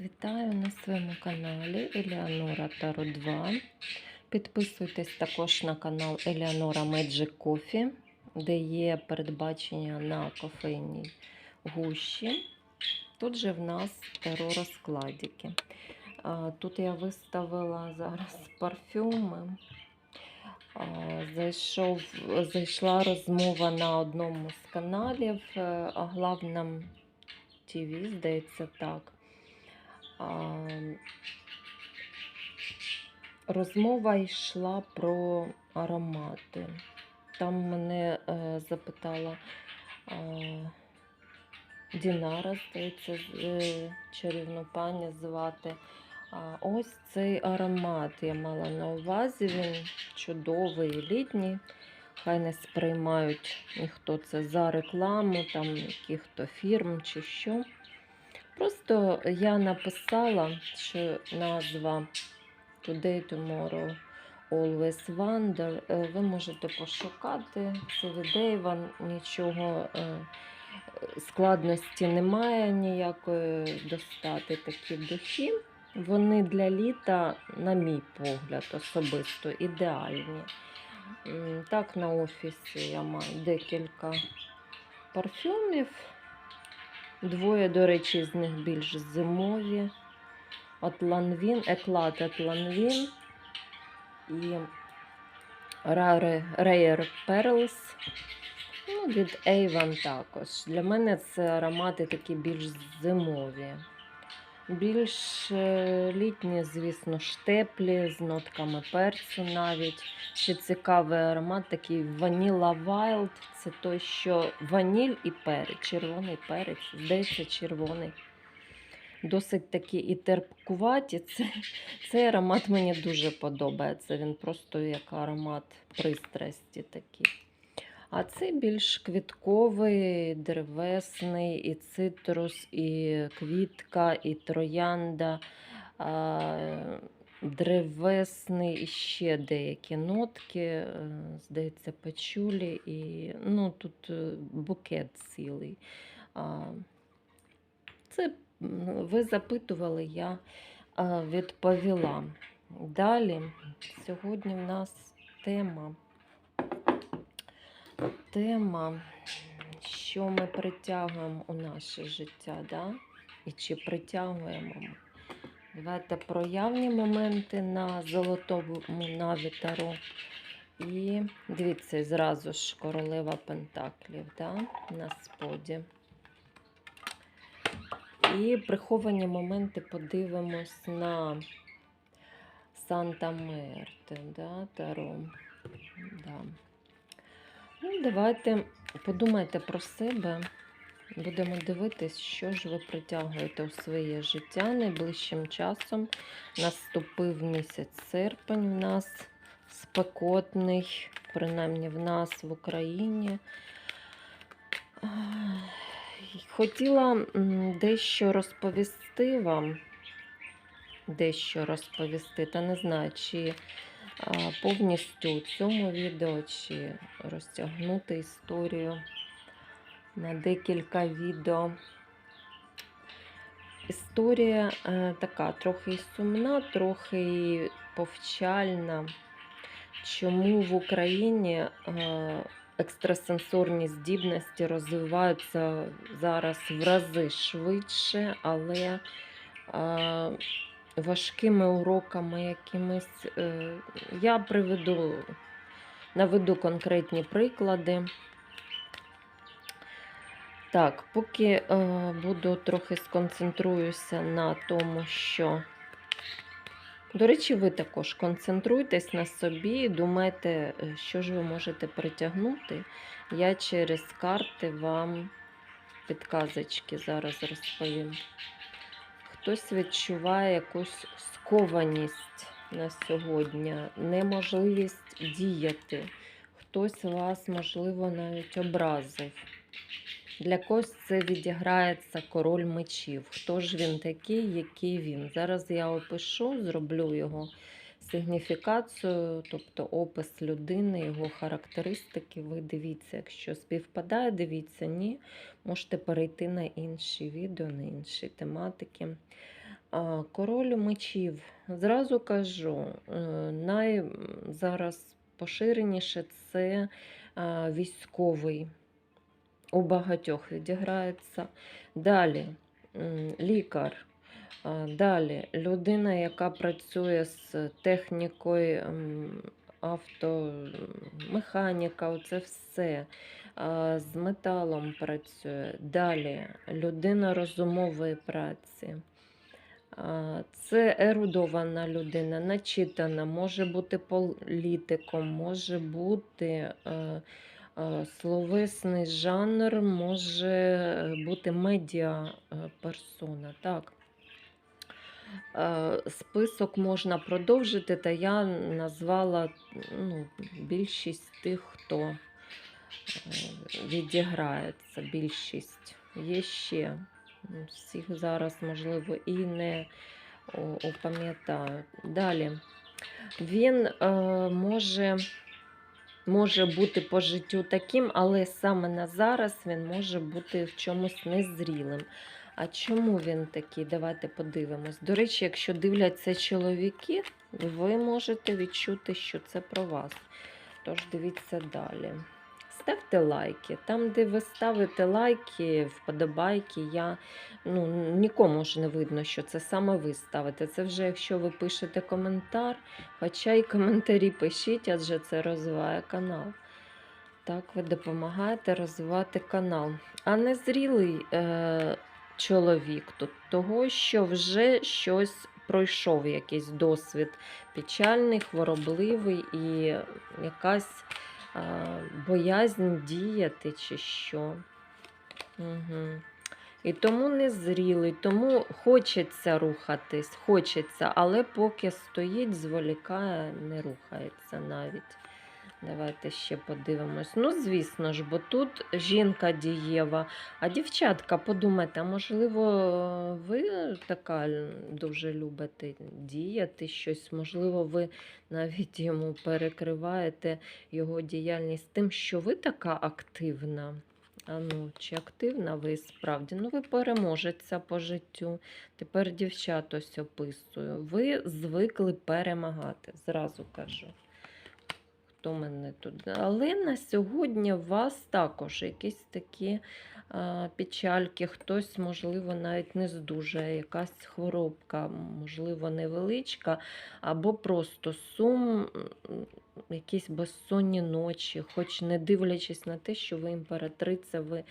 вітаю на своєму каналі Еліанора Таро 2. Підписуйтесь також на канал Еліанора Magic Coffee, де є передбачення на кофейній гущі. Тут же в нас таро розкладики. Тут я виставила зараз парфюми. Зайшов, зайшла розмова на одному з каналів, е, о главному ТВ, здається, так. Розмова йшла про аромати. Там мене е, запитала е, Дінара, здається, е, чарівну пані звати. Ось цей аромат я мала на увазі. Він чудовий, літній. Хай не сприймають ніхто це за рекламу, там яких-то фірм чи що. Просто я написала, що назва Today, Tomorrow, Always Wonder. Е, Ви можете пошукати це відео, вам нічого е, складності немає ніякої достати такі духи. Вони для літа, на мій погляд, особисто ідеальні. Так, на офісі я маю декілька парфюмів. Двоє, до речі, з них більш зимові. От Ланвін, Еклат Атланвін і Rare, Rare Pearls. Ну, від Avon також. Для мене це аромати такі більш зимові. Більш е, літні, звісно, ж теплі, з нотками перцю навіть. Ще цікавий аромат, такий Vanilla Wild. Це той, що ваніль і перець, червоний перець, здається, червоний. Досить такі і терпкуваті. Це, цей аромат мені дуже подобається. Він просто як аромат пристрасті такий. А цей більш квітковий, деревесний, і цитрус, і квітка, і троянда, древесний, і ще деякі нотки, е, здається, пачулі, і ну, тут е, букет цілий. Це ви запитували, я відповіла. Далі, сьогодні в нас тема тема, що ми притягуємо у наше життя, да? і чи притягуємо. Давайте про явні моменти на золотому наві. І дивіться, зразу ж королева Пентаклів да? на споді. І приховані моменти подивимось на Санта Мерте, да, Таро. Да. Ну, давайте подумайте про себе. Будемо дивитись, що ж ви притягуєте у своє життя найближчим часом. Наступив місяць серпень у нас спекотний, принаймні в нас в Україні. Хотіла дещо розповісти вам, дещо розповісти, та не знаю, чи повністю у цьому відео, чи розтягнути історію на декілька відео. Історія е, така трохи сумна, трохи повчальна. Чому в Україні е, екстрасенсорні здібності розвиваються зараз в рази швидше, але е, важкими уроками якимись. е, Я приведу, наведу конкретні приклади. Так, поки е, буду трохи сконцентруюся на тому, що. До речі, ви також концентруйтесь на собі думайте, е, що ж ви можете притягнути. Я через карти вам підказочки зараз розповім. Хтось відчуває якусь скованість на сьогодні, неможливість діяти. Хтось вас, можливо, навіть образив. Для когось це відіграється король мечів. Хто ж він такий, який він? Зараз я опишу, зроблю його сигніфікацію, тобто опис людини, його характеристики. Ви дивіться, якщо співпадає, дивіться, ні. Можете перейти на інші відео, на інші тематики. Король мечів. Зразу кажу, е, най зараз поширеніше це військовий. У багатьох відіграється. Далі лікар. А, Далі людина, яка працює з технікою, автомеханіка, оце все. З металом працює. Далі людина розумової праці. Це ерудована людина, начитана, може бути політиком, може бути е, е, словесний жанр, може бути медіа е, персона. Так. Е, Список можна продовжити, та я назвала ну, більшість тих, хто е, відіграється. Більшість. Є ще. Всіх зараз, можливо, і не опам'ятаю. Далі. Він е, може, може бути по життю таким, але саме на зараз він може бути в чомусь незрілим. А чому він такий? Давайте подивимось. До речі, якщо дивляться чоловіки, ви можете відчути, що це про вас. Тож дивіться далі. Ставте лайки. Там, де ви ставите лайки, вподобайки, я ну, нікому ж не видно, що це саме ви ставите. Це вже якщо ви пишете коментар, хоча й коментарі пишіть, адже це розвиває канал. Так, ви допомагаєте розвивати канал. А незрілий е, чоловік тут того, що вже щось пройшов, якийсь досвід печальний, хворобливий і якась е, боязнь діяти чи що. Угу. І тому незрілий, тому хочеться рухатись, хочеться, але поки стоїть, зволікає, не рухається навіть. Давайте ще подивимось. Ну, звісно ж, бо тут жінка дієва. А дівчатка, подумайте, можливо, ви така дуже любите діяти щось, можливо, ви навіть йому перекриваєте його діяльність тим, що ви така активна. А ну, чи активна ви справді? Ну, ви переможеця по життю. Тепер дівчат описую. Ви звикли перемагати, зразу кажу. Хто мене тут? Але на сьогодні у вас також якісь такі а, печальки, хтось, можливо, навіть не здужає, якась хворобка, можливо, невеличка, або просто сум, якісь безсонні ночі, хоч не дивлячись на те, що ви імператриця, ви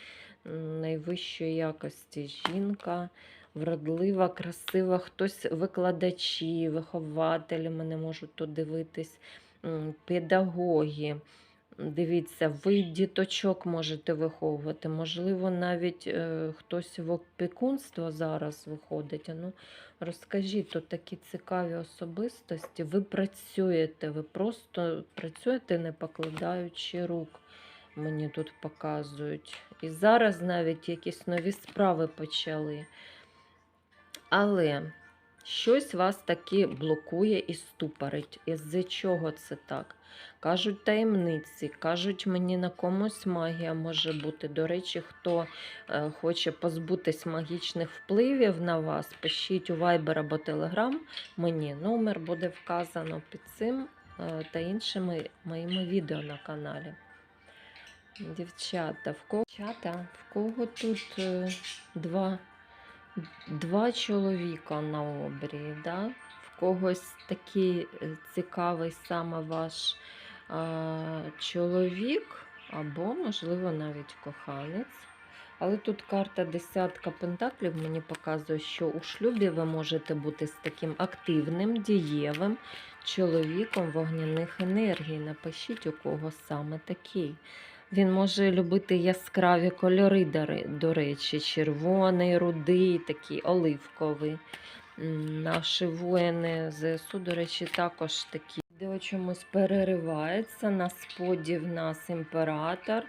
найвищої якості жінка. Вродлива, красива, хтось викладачі, вихователі мене можуть тут дивитись, педагоги. Дивіться, ви діточок можете виховувати. Можливо, навіть е, хтось в опікунство зараз виходить. Ну, розкажіть, тут такі цікаві особистості. Ви працюєте, ви просто працюєте, не покладаючи рук. Мені тут показують. І зараз навіть якісь нові справи почали. Але щось вас таки блокує і ступорить. Із-за чого це так? Кажуть таємниці, кажуть, мені на комусь магія може бути. До речі, хто е, хоче позбутись магічних впливів на вас, пишіть у Viber або Telegram. Мені номер буде вказано під цим е, та іншими моїми відео на каналі. Дівчата, в кого, Дівчата, в кого тут е, два, два чоловіка на обрії, да? в когось такий е, цікавий саме ваш а, чоловік, або, можливо, навіть коханець. Але тут карта десятка пентаклів мені показує, що у шлюбі ви можете бути з таким активним, дієвим чоловіком вогняних енергій. Напишіть, у кого саме такий. Він може любити яскраві кольори, до- речі, червоний, рудий, такий оливковий. Наші воїни ЗСУ, до речі, також такі. Відео чомусь переривається. На споді в нас імператор,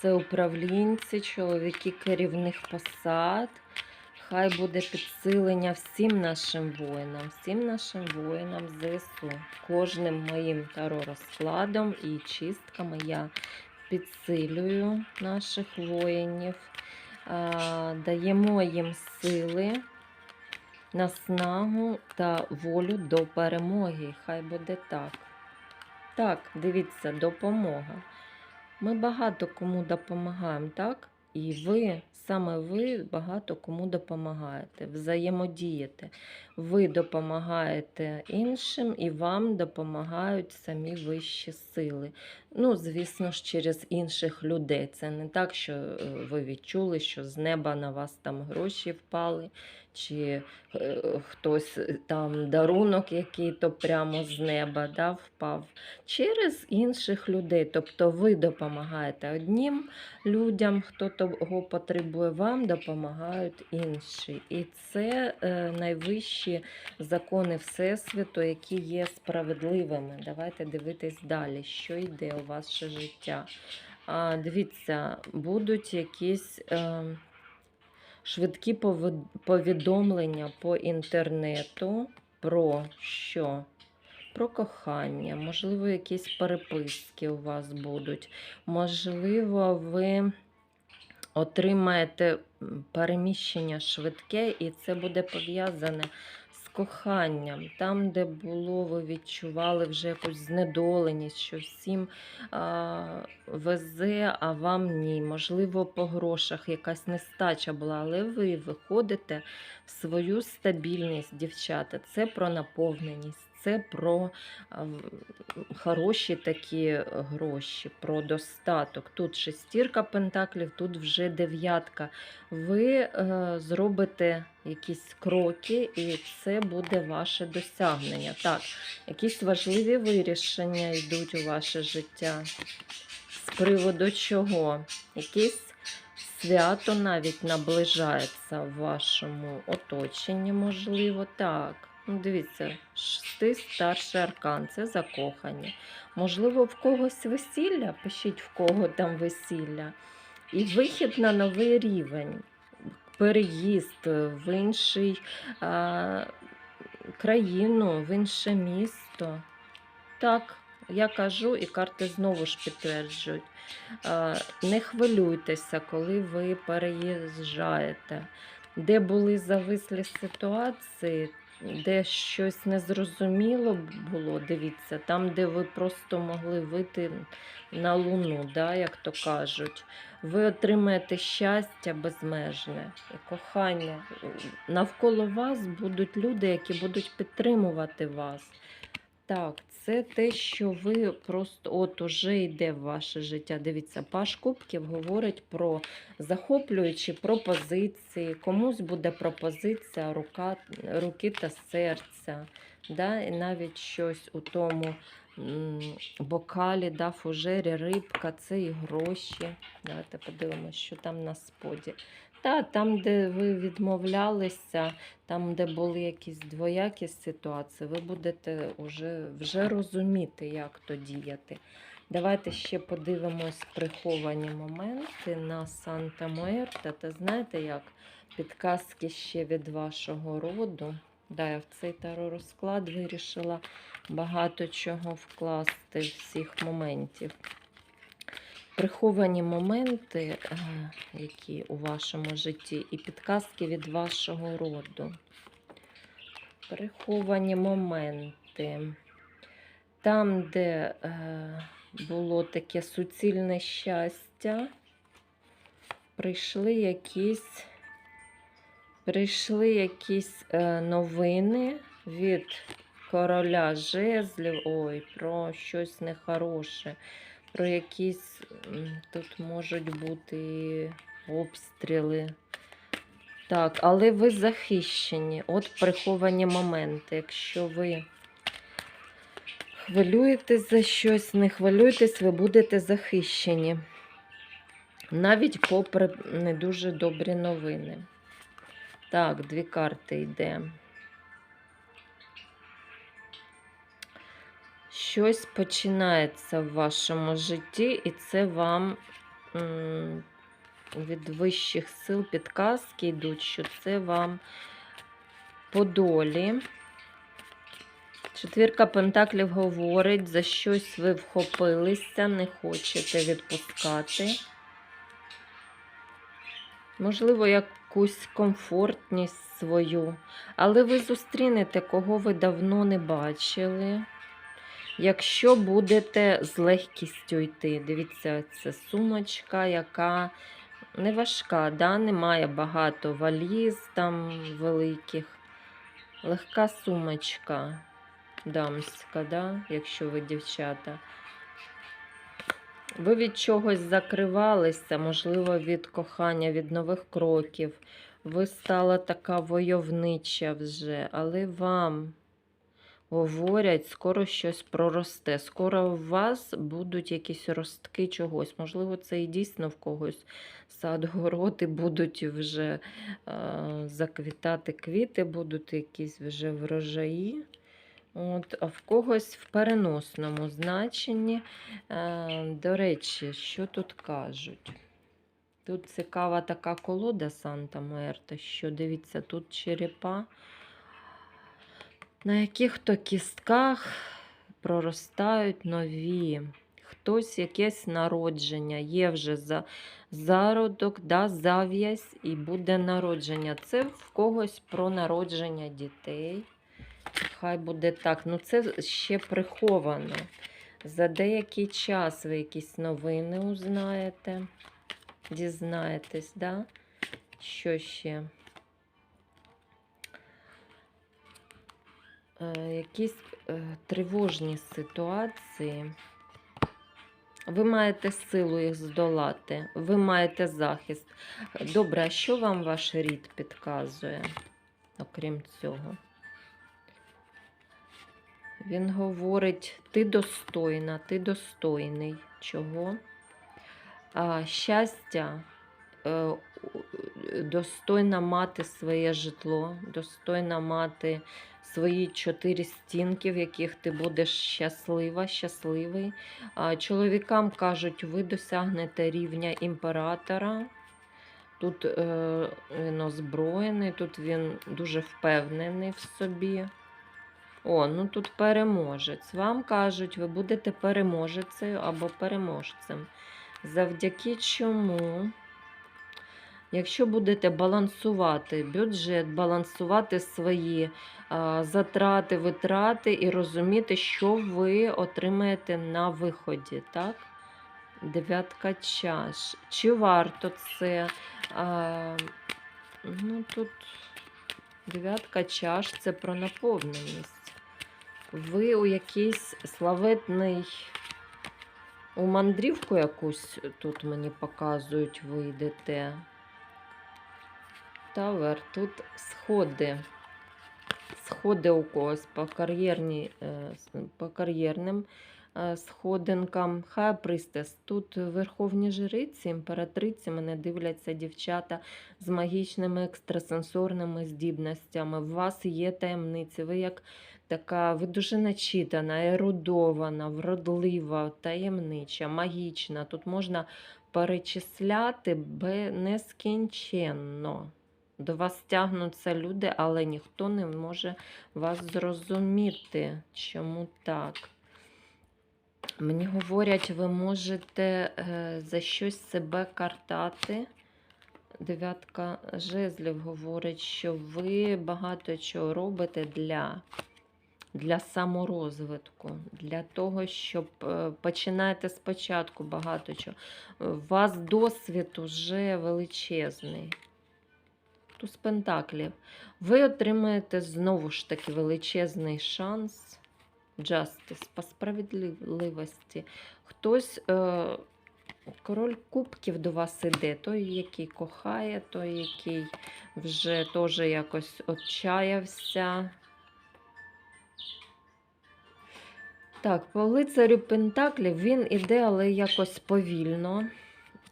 це управлінці, чоловіки керівних посад. Хай буде підсилення всім нашим воїнам, всім нашим воїнам ЗСУ. Кожним моїм таро розкладом і чистками я підсилюю наших воїнів, даємо їм сили наснагу та волю до перемоги. Хай буде так. Так, дивіться, допомога. Ми багато кому допомагаємо, так? І ви, саме ви багато кому допомагаєте, взаємодієте. Ви допомагаєте іншим і вам допомагають самі вищі сили. Ну, звісно ж, через інших людей. Це не так, що е, ви відчули, що з неба на вас там гроші впали, чи е, хтось е, там дарунок, який то прямо з неба да, впав. Через інших людей. Тобто ви допомагаєте одним людям, хто того потребує, вам допомагають інші. І це е, найвищі закони Всесвіту, які є справедливими. Давайте дивитись далі, що йде ваше життя. Дивіться, будуть якісь е, швидкі повідомлення по інтернету про що? Про кохання, можливо, якісь переписки у вас будуть. Можливо, ви отримаєте переміщення швидке, і це буде пов'язане коханням. Там, де було, ви відчували вже якусь знедоленість, що всім а, везе, а вам ні. Можливо, по грошах якась нестача була, але ви виходите в свою стабільність, дівчата. Це про наповненість. Це про хороші такі гроші, про достаток. Тут шестірка пентаклів, тут вже дев'ятка. Ви е, зробите якісь кроки, і це буде ваше досягнення. Так, якісь важливі вирішення йдуть у ваше життя. З приводу чого? Якесь свято навіть наближається в вашому оточенні, можливо, так. Ну, дивіться, шести старший аркан це закохані. Можливо, в когось весілля, пишіть в кого там весілля. І вихід на новий рівень, переїзд в інший а, країну, в інше місто. Так, я кажу, і карти знову ж підтверджують. А, Не хвилюйтеся, коли ви переїжджаєте. Де були завислі ситуації, де щось незрозуміло було, дивіться, там, де ви просто могли вийти на луну, да, як то кажуть, ви отримаєте щастя безмежне і кохання. Навколо вас будуть люди, які будуть підтримувати вас. Так, це те, що ви просто от уже йде в ваше життя. Дивіться, Паш Кубків говорить про захоплюючі пропозиції. Комусь буде пропозиція рука, руки та серця. Да? І навіть щось у тому бокалі, да, фужері, рибка, це і гроші. Давайте подивимося, що там на споді. Та, там, де ви відмовлялися, там, де були якісь двоякі ситуації, ви будете вже, вже розуміти, як то діяти. Давайте ще подивимось приховані моменти на Санта Муерта. Та знаєте, як підказки ще від вашого роду. Да, я в цей таро розклад вирішила багато чого вкласти, всіх моментів. Приховані моменти, е, які у вашому житті, і підказки від вашого роду. Приховані моменти. Там, де е, було таке суцільне щастя, прийшли якісь, прийшли якісь е, новини від короля жезлів. Ой, про щось нехороше, про якісь тут можуть бути обстріли. Так, але ви захищені. От приховані моменти. Якщо ви хвилюєтесь за щось, не хвилюйтесь, ви будете захищені. Навіть попри не дуже добрі новини. Так, дві карти йде. Щось починається в вашому житті, і це вам від вищих сил підказки йдуть, що це вам по долі. Четвірка Пентаклів говорить, за щось ви вхопилися, не хочете відпускати. Можливо, якусь комфортність свою. Але ви зустрінете, кого ви давно не бачили. Якщо будете з легкістю йти, дивіться, це сумочка, яка не важка, да? немає багато валіз там великих. Легка сумочка дамська, да? якщо ви дівчата. Ви від чогось закривалися, можливо, від кохання, від нових кроків. Ви стала така войовнича вже, але вам говорять, скоро щось проросте. Скоро у вас будуть якісь ростки чогось. Можливо, це і дійсно в когось сад, городи будуть вже е, заквітати квіти, будуть якісь вже врожаї. От, а в когось в переносному значенні. Е, до речі, що тут кажуть? Тут цікава така колода Санта Мерта, що дивіться, тут черепа, на яких-то кістках проростають нові. Хтось якесь народження, є вже за, зародок, да, зав'язь і буде народження. Це в когось про народження дітей. Хай буде так. Ну, це ще приховано. За деякий час ви якісь новини узнаєте, дізнаєтесь, да? Що ще? Якісь е, тривожні ситуації. Ви маєте силу їх здолати, ви маєте захист. Добре, а що вам ваш рід підказує, окрім цього? Він говорить: ти достойна, ти достойний. Чого? А, Щастя, е, достойна мати своє житло, достойна мати свої чотири стінки, в яких ти будеш щаслива, щасливий. Чоловікам кажуть, ви досягнете рівня імператора. Тут е, він озброєний, тут він дуже впевнений в собі. О, ну тут переможець. Вам кажуть, ви будете переможецею або переможцем. Завдяки чому, якщо будете балансувати бюджет, балансувати свої а, затрати, витрати і розуміти, що ви отримаєте на виході, так? Дев'ятка чаш. Чи варто це? А, ну, тут дев'ятка чаш це про наповненість ви у якийсь славетний, у мандрівку якусь тут мені показують, ви Тавер, тут сходи. Сходи у когось по, кар'єрні, е, по кар'єрним е, сходинкам. Хай пристес. Тут верховні жриці, імператриці, мене дивляться дівчата з магічними екстрасенсорними здібностями. У вас є таємниці. Ви як така, ви дуже начитана, ерудована, вродлива, таємнича, магічна. Тут можна перечисляти бе- нескінченно. До вас тягнуться люди, але ніхто не може вас зрозуміти, чому так. Мені говорять, ви можете е, за щось себе картати. Дев'ятка жезлів говорить, що ви багато чого робите для, для саморозвитку, для того, щоб е, починаєте спочатку багато чого. У вас досвід уже величезний. Туз Пентаклів. Ви отримаєте знову ж таки величезний шанс. Justice, по справедливості. Хтось, е, король кубків до вас іде, той, який кохає, той, який вже теж якось отчаявся. Так, по лицарю Пентаклів він іде, але якось повільно.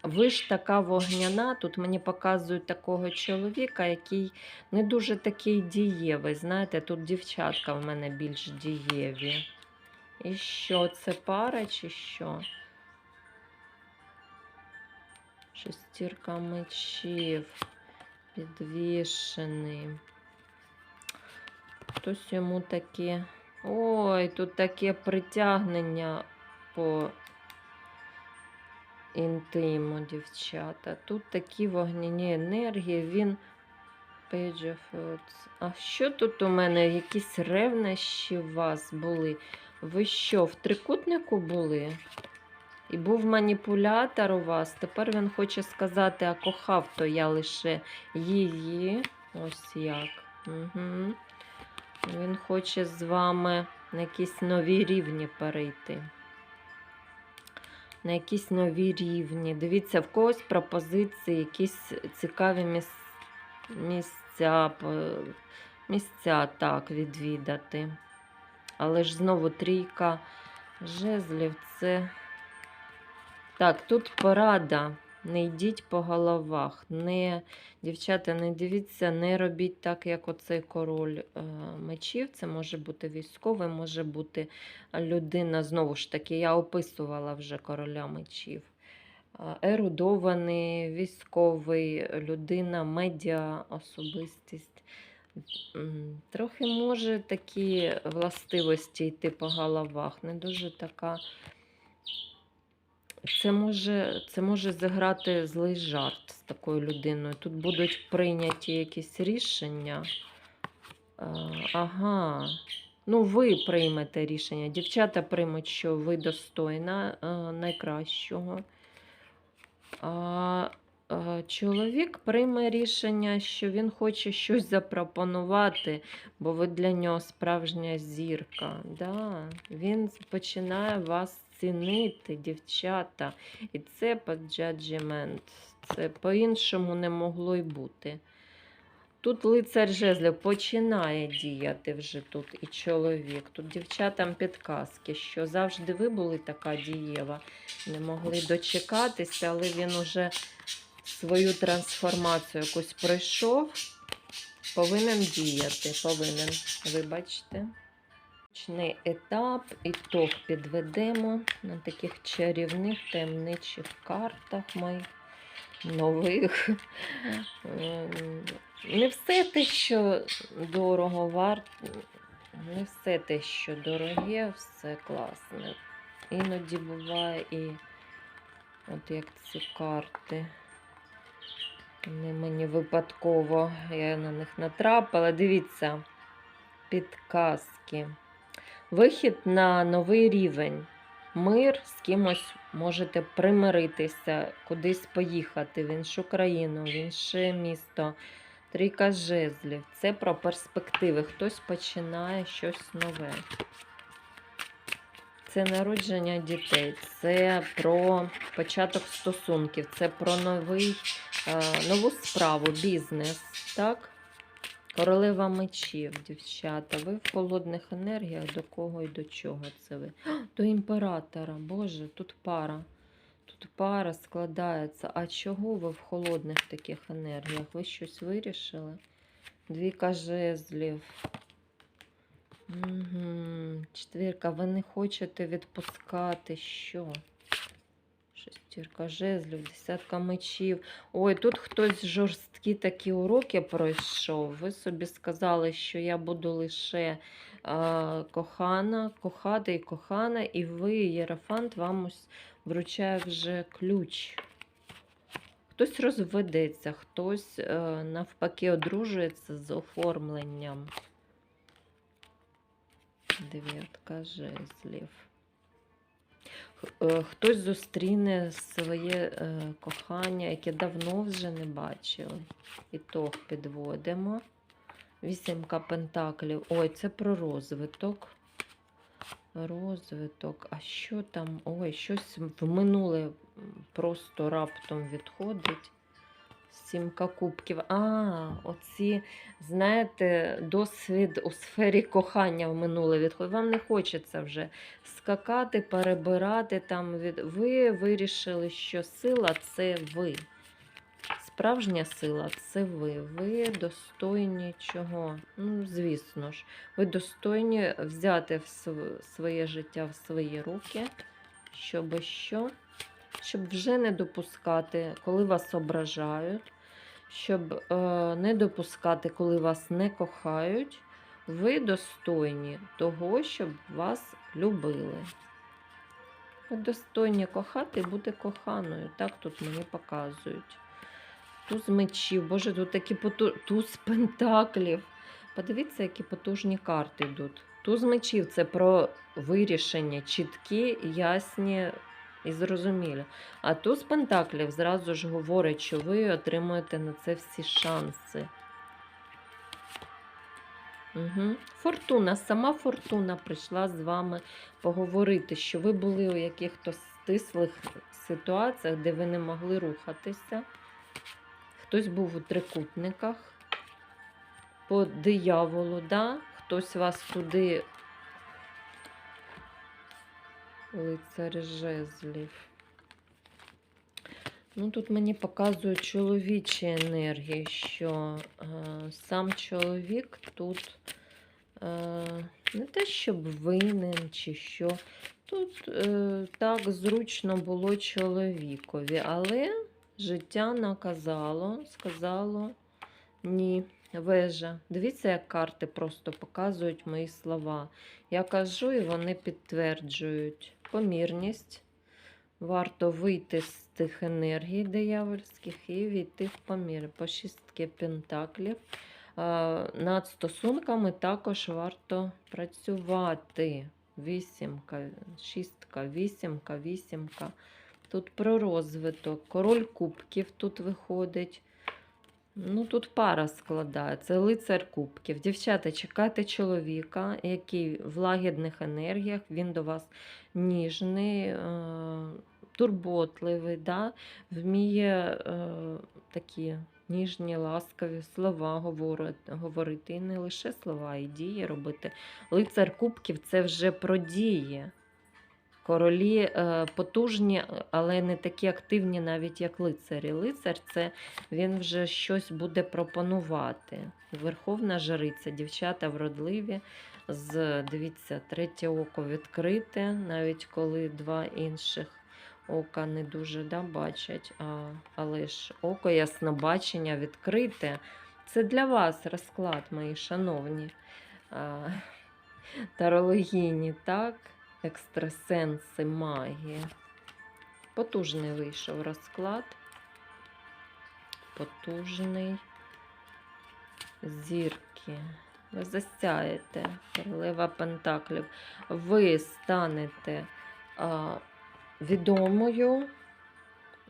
Ви ж така вогняна. Тут мені показують такого чоловіка, який не дуже такий дієвий. Знаєте, тут дівчатка в мене більш дієві. І що, це пара чи що? Шестірка мечів, підвішений. Хтось йому таке. Ой, тут таке притягнення по інтиму, дівчата. Тут такі вогняні енергії, він Page of Words. А що тут у мене? Якісь ревнощі у вас були? Ви що, в трикутнику були? І був маніпулятор у вас. Тепер він хоче сказати, а кохав то я лише її. Ось як. Угу. Він хоче з вами на якісь нові рівні перейти. На якісь нові рівні. Дивіться, в когось пропозиції, якісь цікаві міс... місця, місця так відвідати. Але ж знову трійка жезлів це. Так, тут порада. Не йдіть по головах. Не, дівчата, не дивіться, не робіть так, як оцей король е, мечів. Це може бути військовий, може бути людина. Знову ж таки, я описувала вже короля мечів. Е, Ерудований, військовий, людина, медіа, особистість. Трохи може такі властивості йти по головах. Не дуже така. Це може, це може зіграти злий жарт з такою людиною. Тут будуть прийняті якісь рішення. Е, Ага. Ну, ви приймете рішення. Дівчата приймуть, що ви достойна е, найкращого. А е, чоловік прийме рішення, що він хоче щось запропонувати, бо ви для нього справжня зірка. Да. Він починає вас цінити, дівчата. І це джаджмент. Це по-іншому не могло й бути. Тут лицар жезлів починає діяти вже тут і чоловік. Тут дівчатам підказки, що завжди ви були така дієва, не могли дочекатися, але він уже свою трансформацію якусь пройшов. Повинен діяти, повинен, вибачте. Почний етап, ітог підведемо на таких чарівних таємничих картах моїх нових. Ем, Не все те, що дорого варт, не все те, що дороге, все класне. Іноді буває і от як ці карти. Вони мені випадково, я на них натрапила. Дивіться, підказки. Вихід на новий рівень. Мир з кимось можете примиритися, кудись поїхати в іншу країну, в інше місто. Трійка жезлів. Це про перспективи. Хтось починає щось нове. Це народження дітей, це про початок стосунків, це про новий, е, нову справу, бізнес. Так? Королева мечів, дівчата. Ви в холодних енергіях до кого і до чого це ви? До імператора. Боже, тут пара. Тут пара складається. А чого ви в холодних таких енергіях? Ви щось вирішили? Двіка жезлів. Угу. Четвірка, ви не хочете відпускати що? Шестірка жезлів, десятка мечів. Ой, тут хтось жорсткі такі уроки пройшов. Ви собі сказали, що я буду лише а, кохана, кохати і кохана, і ви, Єрофант, вам ось вручає вже ключ. Хтось розведеться, хтось е, навпаки одружується з оформленням. Дев'ятка жезлів. Е, Хтось зустріне своє е, кохання, яке давно вже не бачили. Ітог підводимо. Вісімка пентаклів. Ой, це про розвиток. Розвиток. А що там? Ой, щось в минуле просто раптом відходить. Сімка кубків. А, оці, знаєте, досвід у сфері кохання в минуле відходить. Вам не хочеться вже скакати, перебирати там. Від... Ви вирішили, що сила це ви. Справжня сила це ви. Ви достойні чого? Ну, звісно ж, ви достойні взяти в св- своє життя в свої руки, щоб що? Щоб вже не допускати, коли вас ображають, щоб е, не допускати, коли вас не кохають. Ви достойні того, щоб вас любили. Ви достойні кохати і бути коханою. Так тут мені показують. туз мечів. Боже, тут такі поту... туз пентаклів. Подивіться, які потужні карти йдуть. Туз мечів це про вирішення, чіткі, ясні і зрозумілі. А туз пентаклів зразу ж говорить, що ви отримуєте на це всі шанси. Угу. Фортуна, сама фортуна прийшла з вами поговорити, що ви були у якихось стислих ситуаціях, де ви не могли рухатися. Хтось був у трикутниках по дияволу, да? хтось вас туди лицар жезлів. Ну, тут мені показують чоловічі енергії, що е, сам чоловік тут е, не те, щоб винен чи що. Тут е, так зручно було чоловікові, але життя наказало, сказало ні. Вежа. Дивіться, як карти просто показують мої слова. Я кажу, і вони підтверджують помірність. Варто вийти з тих енергій диявольських і війти в помір. По шістки пентаклів. Над стосунками також варто працювати. Вісімка, шістка, вісімка, вісімка. Тут про розвиток. Король кубків тут виходить. Ну, тут пара складається, лицар кубків. Дівчата, чекайте чоловіка, який в лагідних енергіях, він до вас ніжний, е, турботливий, да? вміє е, такі ніжні, ласкаві слова говорити. І не лише слова, й дії робити. Лицар кубків це вже про дії. Королі е, потужні, але не такі активні, навіть як лицарі. Лицар це він вже щось буде пропонувати. Верховна жриця, дівчата вродливі, з дивіться, третє око відкрите, навіть коли два інших ока не дуже да, бачать. А, але ж око яснобачення відкрите. Це для вас розклад, мої шановні а, тарологіні, так? Екстрасенси, магія. Потужний вийшов розклад. Потужний. Зірки. Ви засяєте. Королева Пентаклів. Ви станете а, відомою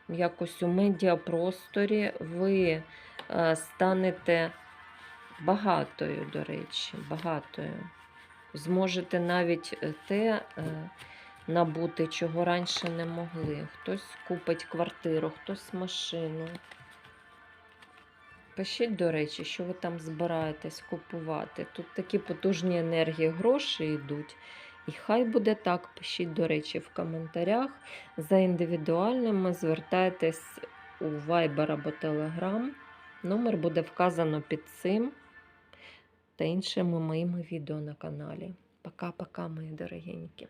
якось у медіапросторі. Ви а, станете багатою, до речі, багатою. Зможете навіть е, те е, набути, чого раніше не могли. Хтось купить квартиру, хтось машину. Пишіть, до речі, що ви там збираєтесь купувати. Тут такі потужні енергії гроші йдуть. І хай буде так. Пишіть, до речі, в коментарях. За індивідуальними звертайтесь у Viber або Telegram. Номер буде вказано під цим та іншими моїми відео на каналі. Пока-пока, мої дорогенькі.